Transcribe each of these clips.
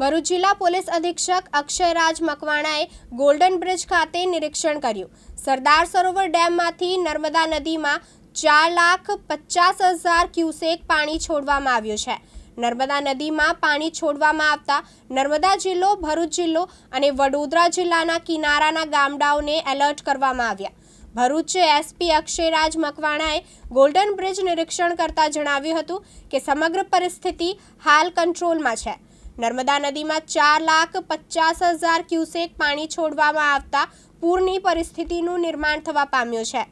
ભરૂચ જિલ્લા પોલીસ અધિક્ષક અક્ષયરાજ મકવાણાએ ગોલ્ડન બ્રિજ ખાતે નિરીક્ષણ કર્યું. સરદાર સરોવર ડેમમાંથી નર્મદા નદીમાં ચાર લાખ પચાસ હજાર ક્યુસેક પાણી છોડવામાં આવ્યું છે. નર્મદા નદીમાં પાણી છોડવામાં આવતા નર્મદા જિલ્લો, ભરૂચ જિલ્લો અને વડોદરા જિલ્લાના કિનારાના ગામડાઓને એલર્ટ કરવામાં આવ્યા. ભરૂચ એસપી અક્ષયરાજ મકવાણાએ ગોલ્ડન બ્રિજ નિરીક્ષણ કરતા જણાવ્યું હતું કે સમગ્ર પરિસ્થિતિ હાલ કંટ્રોલમાં છે. નર્મદા નદીમાં ચાર લાખ પચાસ હજાર ક્યુસેક પાણી છોડવામાં આવતા પૂરની પરિસ્થિતિનું નિર્માણ થવા પામ્યું છે.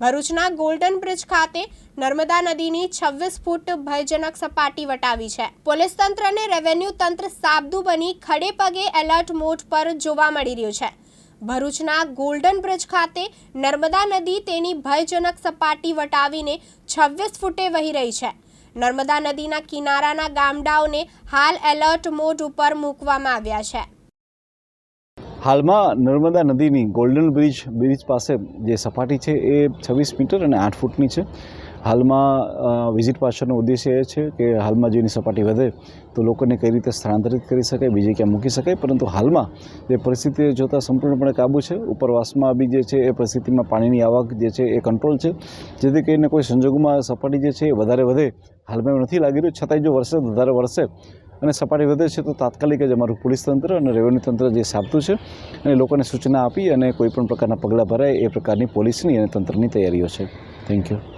ભરૂચના ગોલ્ડન બ્રિજ ખાતે નર્મદા નદીની છવ્વીસ ફૂટ ભયજનક સપાટી વટાવી છે. પોલીસ તંત્ર અને રેવન્યુ તંત્ર સાબદું બની ખડે પગે એલર્ટ મોડ પર જોવા મળી રહ્યું છે. ભરૂચના ગોલ્ડન બ્રિજ ખાતે નર્મદા નદી તેની ભયજનક સપાટી વટાવીને છવ્વીસ ફૂટે વહી રહી છે. નર્મદા નદીના કિનારાના ગામડાઓને હાલ એલર્ટ મોડ ઉપર મૂકવામાં આવ્યા છે. હાલમાં નર્મદા નદીની ગોલ્ડન બ્રિજ બ્રિજ પાસે જે સપાટી છે એ છવ્વીસ મીટર અને આઠ ફૂટની છે. હાલમાં વિઝિટ પાછળનો ઉદ્દેશ્ય એ છે કે હાલમાં જેની સપાટી વધે, તો લોકોને કઈ રીતે સ્થળાંતરિત કરી શકાય, બીજે ક્યાં મૂકી શકાય? પરંતુ હાલમાં જે પરિસ્થિતિ જોતાં સંપૂર્ણપણે કાબુ છે. ઉપરવાસમાં બી જે છે એ પરિસ્થિતિમાં પાણીની આવક જે છે એ કંટ્રોલ છે. જેથી કરીને કોઈ સંજોગોમાં સપાટી જે છે એ વધારે વધે. હાલમાં એવું નથી લાગી રહ્યું. છતાંય જો વરસે વધારે વરસે. અને સપાટી વધે છે તો તાત્કાલિક જ અમારું પોલીસ તંત્ર અને રેવન્યુ તંત્ર જે સાબતું છે અને લોકોને સૂચના આપી અને કોઈપણ પ્રકારના પગલાં ભરાય એ પ્રકારની પોલીસની અને તંત્રની તૈયારીઓ છે. Thank you